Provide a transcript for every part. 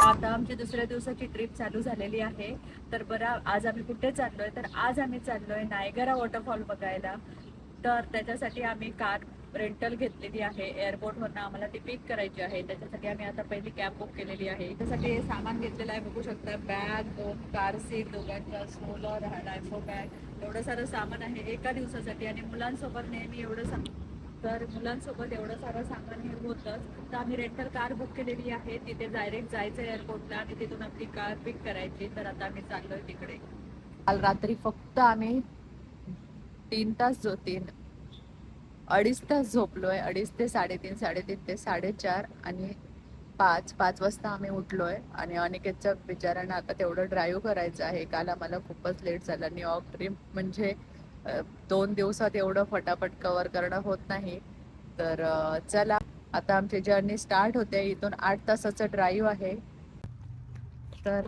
आता आमची दुसऱ्या दिवसाची ट्रिप चालू झालेली आहे. तर बरं आज आम्ही कुठे चाललोय? तर आज आम्ही चाललोय नायगरा वॉटरफॉल बघायला. तर त्याच्यासाठी आम्ही कार रेंटल घेतलेली आहे एअरपोर्टवरनं आम्हाला ती पिक करायची आहे. त्याच्यासाठी आम्ही आता पहिली कॅब बुक केलेली आहे. त्यासाठी सामान घेतलेलं आहे बघू शकता बॅग दोन कार सीट दोघांच्या स्मोलर डायफो बॅग एवढं सारं सामान आहे एका दिवसासाठी आणि मुलांसोबत नेहमी एवढं सांग तर मुलांसोबत एवढं सारं सामान हे होतंच. तर आम्ही रेंटल कार बुक केलेली आहे. तिथे डायरेक्ट जायचं एअरपोर्टला आणि तिथून आपली कार पिक करायची. तर आता आम्ही चाललोय तिकडे. काल रात्री फक्त आम्ही तीन तास जो तीन अडीच तास झोपलोय अडीच ते साडेतीन साडेतीन ते साडेचार आणि पाच पाच वाजता आम्ही उठलोय आणि अनिकेतच्या बिचारांना आता तेवढं ड्राईव्ह करायचं आहे. काल आम्हाला खूपच लेट झालं. न्यूयॉर्क ट्रिप म्हणजे दोन दिवसात एवढं फटाफट कवर करणं होत नाही. तर चला आता आमची जर्नी स्टार्ट होते. इथून आठ तासाचं ड्राईव्ह आहे. तर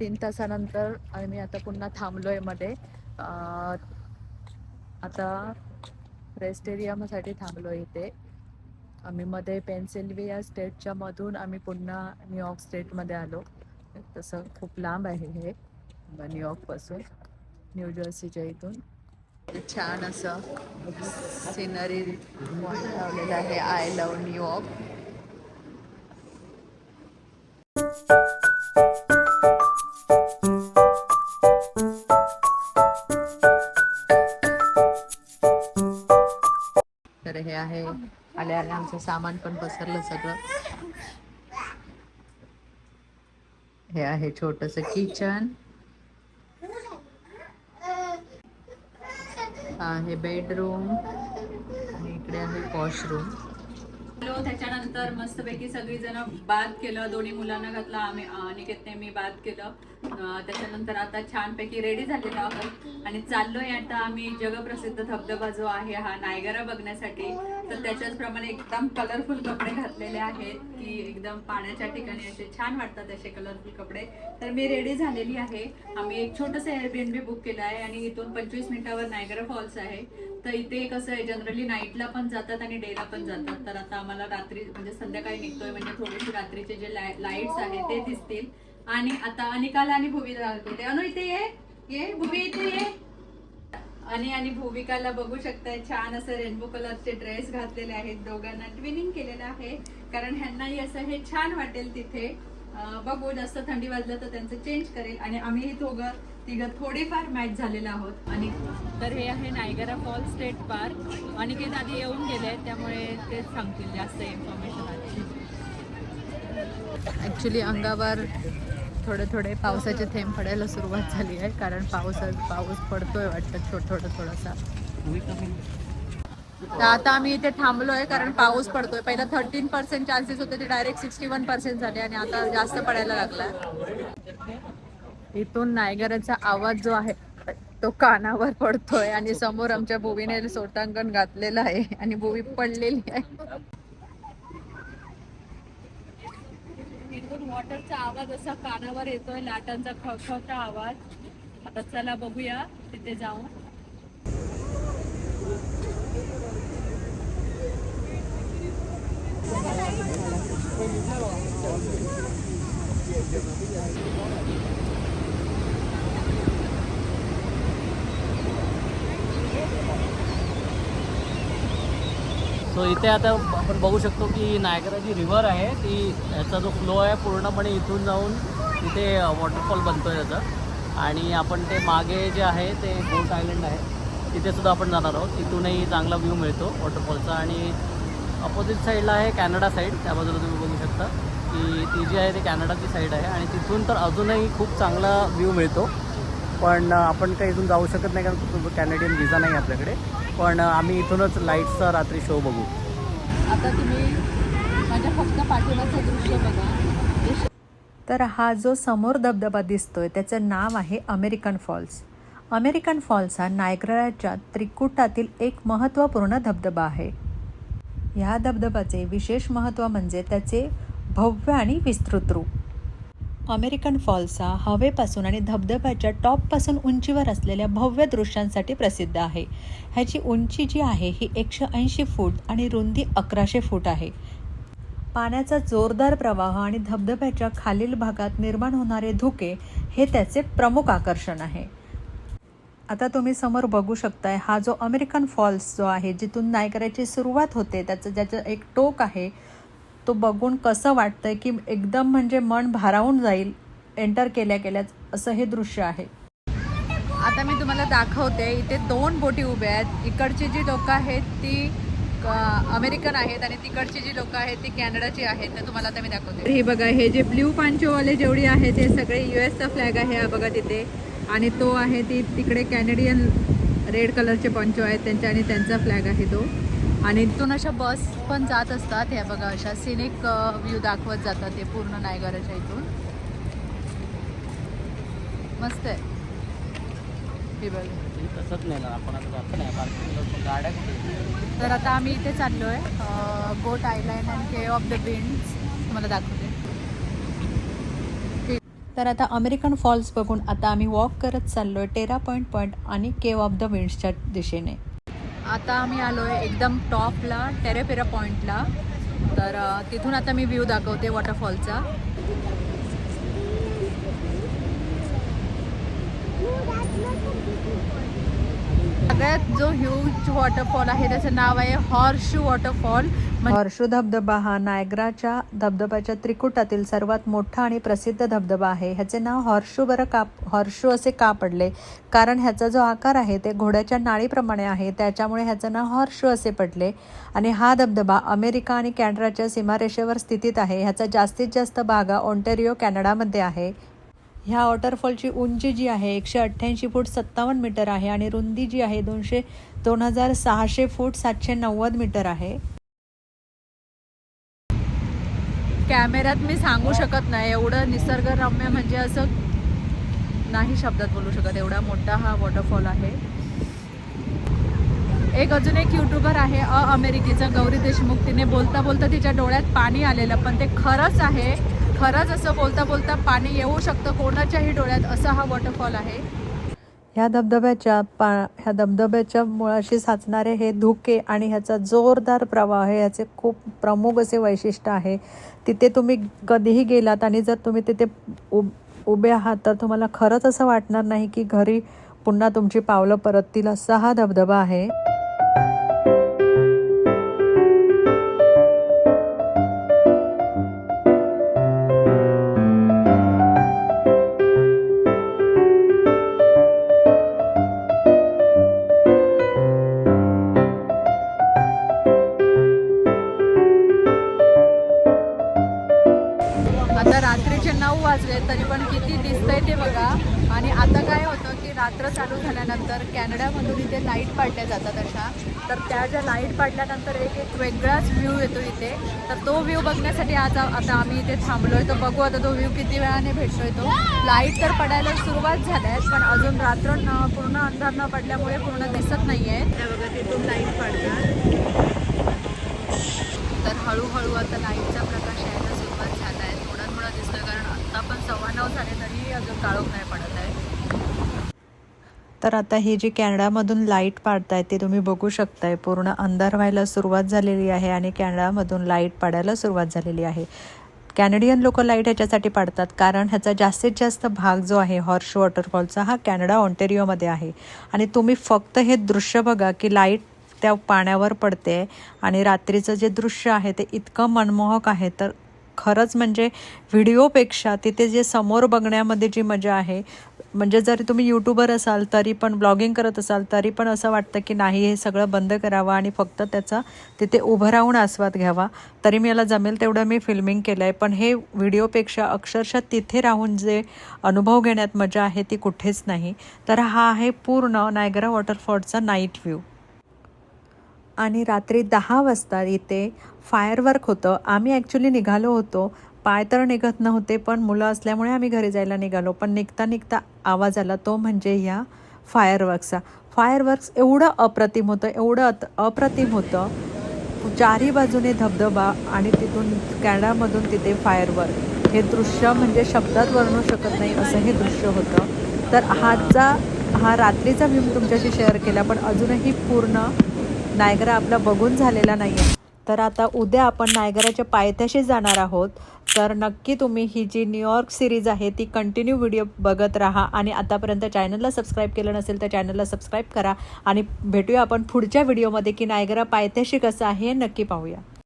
तीन तासानंतर आम्ही आता पुन्हा थांबलोयमध्ये. आता रेस्ट एरियासाठी थांबलो इथे. आम्ही मध्ये पेन्सिल्विया स्टेटच्या मधून आम्ही पुन्हा न्यूयॉर्क स्टेटमध्ये आलो. तसं खूप लांब आहे हे न्यूयॉर्कपासून न्यू जर्सीच्या इथून. छान असं सिनरी लावलेलं आहे आय लव न्यूयॉर्क आमचं सामान पण पसरलं सगळं. हे आहे छोटस किचन आहे बेडरूम आणि इकडे आहे वॉशरूम हॅलो त्याच्यानंतर मस्तपैकी सगळी जण बाद केलं. दोन्ही मुलांना घातलं. आम्ही अनिकेतने मी बाद केलं. त्याच्यानंतर आता छानपैकी रेडी झालेलो आहोत. आणि चाललोय आता आम्ही जगप्रसिद्ध धबधबा जो आहे हा नायगरा बघण्यासाठी. तर त्याच्याचप्रमाणे एकदम कलरफुल कपडे घातलेले आहेत की एकदम पाण्याच्या ठिकाणी असे छान वाटतात असे कलरफुल कपडे. तर मी रेडी झालेली आहे. आम्ही एक छोटंसं एअरबीएनबी बुक केलं आहे आणि इथून पंचवीस मिनिटावर नायगरा फॉल्स आहे. तर इथे कसं आहे जनरली नाईटला पण जातात आणि डेला पण जातात. तर आता आम्हाला रात्री म्हणजे संध्याकाळी निघतोय म्हणजे थोडेसे रात्रीचे जे लाईट्स आहेत ते दिसतील. आणि आता अनिकाला आणि भूमीला दाखवते. अनु इथे ये. ये भूमी इथे ये. आणि आणि भूमिकाला बघू शकताय छान असं रेनबो कलरचे ड्रेस घातलेले आहेत दोघांना. ट्विनिंग केलेलं आहे. कारण ह्यांनाही असं हे छान वाटेल तिथे. बघू जास्त थंडी वाजलं तर त्यांचं चेंज करेल. आणि आम्ही दोघं तिघं थोडेफार मॅच झालेलो आहोत. आणि तर हे आहे नायगरा फॉल स्टेट पार्क. आणि ते आधी येऊन गेले आहेत त्यामुळे तेच सांगतील जास्त इन्फॉर्मेशन आधी. ॲक्च्युली अंगावर थोडे थोडे पावसाचे थेंब पडायला सुरुवात झाली आहे कारण पाऊस पाऊस पडतोय वाटतं थोडं थोडं थोडासा. तर आता आम्ही इथे थांबलोय कारण पाऊस पडतोय. पहिला थर्टीन पर्सेंट चान्सेस होते ते डायरेक्ट सिक्स्टी वन पर्सेंट झाले आणि आता जास्त पडायला लागला इथून नायगराचा आवाज जो आहे तो कानावर पडतोय आणि समोर आमच्या भुवीने सोटांकण घातलेलं आहे आणि भुवी पडलेली आहे. इथून वॉटरचा आवाज असा कानावर येतोय लाटांचा खवखवता आवाज. आता चला बघूया तिथे जाऊन. सो इथे आता आपण बघू शकतो की नायगरा जी रिव्हर आहे ती याचा जो फ्लो आहे पूर्णपणे इथून जाऊन तिथे वॉटरफॉल बनतो आहे त्याचा. आणि आपण ते मागे जे आहे ते बोट आयलंड आहे. तिथेसुद्धा आपण जाणार आहोत. तिथूनही चांगला व्ह्यू मिळतो वॉटरफॉलचा आणि अपोजिट साईडला आहे कॅनडा साईड त्या बाजूला तुम्ही बघू शकता की ती जी आहे ती कॅनडाची साईड आहे. आणि तिथून तर अजूनही खूप चांगला व्ह्यू मिळतो. पण आपण काही इथून जाऊ शकत नाही कारण कॅनेडियन व्हिजा नाही आपल्याकडे. पण आम्ही इथूनच लाईटचा रात्री शो बघू. आता तुम्ही माझ्या फक्त दृश्य बघा. तर हा जो समोर धबधबा दिसतोय त्याचं नाव आहे अमेरिकन फॉल्स. अमेरिकन फॉल्स हा नायग्राच्या त्रिकुटातील एक महत्त्वपूर्ण धबधबा आहे. ह्या धबधब्याचे विशेष महत्त्व म्हणजे त्याचे भव्य आणि विस्तृत रूप. अमेरिकन फॉल्स हा हवेपासून आणि धबधब्याच्या टॉपपासून उंचीवर असलेल्या भव्य दृश्यांसाठी प्रसिद्ध आहे. ह्याची उंची जी आहे ही एकशे ऐंशी फूट आणि रुंदी अकराशे फूट आहे. पाण्याचा जोरदार प्रवाह आणि धबधब्याच्या खालील भागात निर्माण होणारे धुके हे त्याचे प्रमुख आकर्षण आहे. आता तुम्ही समोर बघू शकताय हा जो अमेरिकन फॉल्स जो आहे जिथून नायगराची सुरुवात होते त्याचं ज्याचं एक टोक आहे तो बघून कसं वाटतंय की एकदम म्हणजे मन भारावून जाईल एंटर केल्या केल्याच असं हे दृश्य आहे. आता मी तुम्हाला दाखवते इथे दोन बोटी उभ्या आहेत. इकडची जी लोकं आहेत ती अमेरिकन आहेत आणि तिकडची जी लोकं आहेत ती कॅनडाची आहेत. तर तुम्हाला आता मी दाखवते. हे बघा हे जे ब्ल्यू पांचोवाले जेवढी आहे ते सगळे यू एसचा फ्लॅग आहे हा बघा तिथे. आणि तो आहे ती तिकडे कॅनेडियन रेड कलरचे पंचो आहेत त्यांच्या आणि त्यांचा फ्लॅग आहे तो. आणि इथून अशा बस पण जात असतात. ह्या बघा अशा सिनिक व्ह्यू दाखवत जातात ते पूर्ण नायगराच्या इथून. मस्त आहे. हे बघा. तर आता आम्ही इथे चाललो आहे boat island and cave of the winds. तुम्हाला दाखवते. तर आता अमेरिकन फॉल्स बघून आता आम्ही वॉक करत चाललो आहे टेरा पॉईंट पॉईंट आणि केव ऑफ द विंड्सच्या दिशेने. आता आम्ही आलो आहे एकदम टॉपला टेरेपेरा पॉईंटला तर तिथून आता मी व्ह्यू दाखवते वॉटरफॉलचा. सगळ्यात जो ह्यूज वॉटरफॉल आहे त्याचं नाव आहे हॉर्शू वॉटरफॉल हॉर्शू धबधबा हा नायग्राच्या धबधब्याच्या त्रिकुटातील सर्वात मोठा आणि प्रसिद्ध धबधबा आहे. ह्याचे नाव हॉर्शू बरं का हॉर्शू असे का पडले? कारण ह्याचा जो आकार आहे ते घोड्याच्या नाळीप्रमाणे आहे. त्याच्यामुळे ह्याचं नाव हॉर्शू असे पडले. आणि हा धबधबा अमेरिका आणि कॅनडाच्या सीमारेषेवर स्थितीत आहे. ह्याचा जास्तीत जास्त भाग ओंटेरिओ ऑन्टेरिओ कॅनडामध्ये आहे. ह्या वॉटरफॉलची उंची जी आहे एकशे अठ्ठ्याऐंशी फूट सत्तावन्न मीटर आहे आणि रुंदी जी आहे दोनशे दोन हजार सहाशे फूट सातशे नव्वद मीटर आहे. कॅमेऱ्यात मी सांगू शकत नाही. एवढं निसर्गरम्य म्हणजे असं नाही शब्दात बोलू शकत. एवढा मोठा हा वॉटरफॉल आहे. एक अजून एक युट्यूबर आहे अ अमेरिकेचा गौरी देशमुख. तिने बोलता बोलता तिच्या डोळ्यात पाणी आलेलं पण ते खरंच आहे खरंच असं बोलता बोलता पाणी येऊ शकतं कोणाच्याही डोळ्यात असा हा वॉटरफॉल आहे. ह्या धबधब्याच्या पा ह्या धबधब्याच्या मुळाशी साचणारे हे धुके आणि ह्याचा जोरदार प्रवाह हे ह्याचे खूप प्रमुख असे वैशिष्ट्य आहे. तिथे तुम्ही कधीही गेलात आणि जर तुम्ही तिथे उब उभे आहात तर तुम्हाला खरंच असं वाटणार नाही की घरी पुन्हा तुमची पावलं परततील असा हा धबधबा आहे. नऊ वाजले तरी पण किती दिसतंय ते बघा. आणि आता काय होतं की रात्र चालू झाल्यानंतर कॅनडामधून इथे लाइट पाडल्या जातात अशा. तर त्या ज्या लाइट पाडल्यानंतर एक एक वेगळाच व्ह्यू येतो इथे. तर तो व्ह्यू बघण्यासाठी आज आता आम्ही इथे थांबलोय. तर बघू आता तो व्ह्यू किती वेळाने भेटतोय तो. लाइट तर पडायला सुरुवात झाल्या आहेत पण अजून रात्र न पूर्ण अंधार न पडल्यामुळे पूर्ण दिसत नाही आहे त्या बघा तिथून लाइट पडतात. तर हळूहळू आता लाईटचा प्रकार यायला सुरुवात झाला आहे थोडा थोडा दिसतोय कारण आत्ता पण सव्वा नऊ झाले तरी अजून काळोख नाही पडत आहे. तर आता ही जी कॅनडामधून लाइट पाडताय ते तुम्ही बघू शकताय. पूर्ण अंधार व्हायला सुरुवात झालेली आहे आणि कॅनडामधून लाइट पाडायला सुरुवात झालेली आहे. कॅनेडियन लोक लाइट ह्याच्यासाठी पाडतात कारण ह्याचा जास्तीत जास्त भाग जो आहे हॉर्श वॉटरफॉलचा हा कॅनडा ऑन्टेरिओमध्ये आहे. आणि तुम्ही फक्त हे दृश्य बघा की लाइट त्या पाण्यावर पडते आणि रात्रीचं जे दृश्य आहे ते इतकं मनमोहक आहे तर खरंच म्हणजे व्हिडिओपेक्षा तिथे जे समोर बघण्यामध्ये जी मजा आहे म्हणजे जरी तुम्ही यूट्यूबर असाल तरी पण ब्लॉगिंग करत असाल तरी पण असं वाटतं की नाही हे सगळं बंद करावं आणि फक्त त्याचा तिथे उभं राहून आस्वाद घ्यावा. तरी मी याला जमेल तेवढं मी फिल्मिंग केलं आहे पण हे व्हिडिओपेक्षा अक्षरशः तिथे राहून जे अनुभव घेण्यात मजा आहे ती कुठेच नाही. तर हा आहे पूर्ण नायगरा वॉटरफॉलचा नाईट व्ह्यू आणि रात्री दहा वाजता इथे फायरवर्क होतं. आम्ही ॲक्च्युली निघालो होतो. पाय तर निघत नव्हते पण मुलं असल्यामुळे आम्ही घरी जायला निघालो. पण निघता निघता आवाज आला तो म्हणजे ह्या फायरवर्कचा. फायरवर्क्स एवढं अप्रतिम होतं एवढं अत अप्रतिम होतं. चारही बाजूने धबधबा आणि तिथून कॅनडामधून तिथे फायरवर्क. हे दृश्य म्हणजे शब्दात वर्णू शकत नाही असं हे दृश्य होतं. तर हाचा हा रात्रीचा व्ह्यू तुमच्याशी शेअर केला पण अजूनही पूर्ण नायगरा आपला बघून झालेला नाही आहे तर आता उद्या आपण नायगराच्या पायथ्याशी जाणार आहोत. तर नक्की तुम्ही ही जी न्यूयॉर्क सिरीज आहे ती कंटिन्यू व्हिडिओ बघत राहा आणि आतापर्यंत चॅनलला सबस्क्राईब केलं नसेल तर चॅनलला सबस्क्राईब करा. आणि भेटूया आपण पुढच्या व्हिडिओमध्ये की नायगरा पायथ्याशी कसं आहे हे नक्की पाहूया.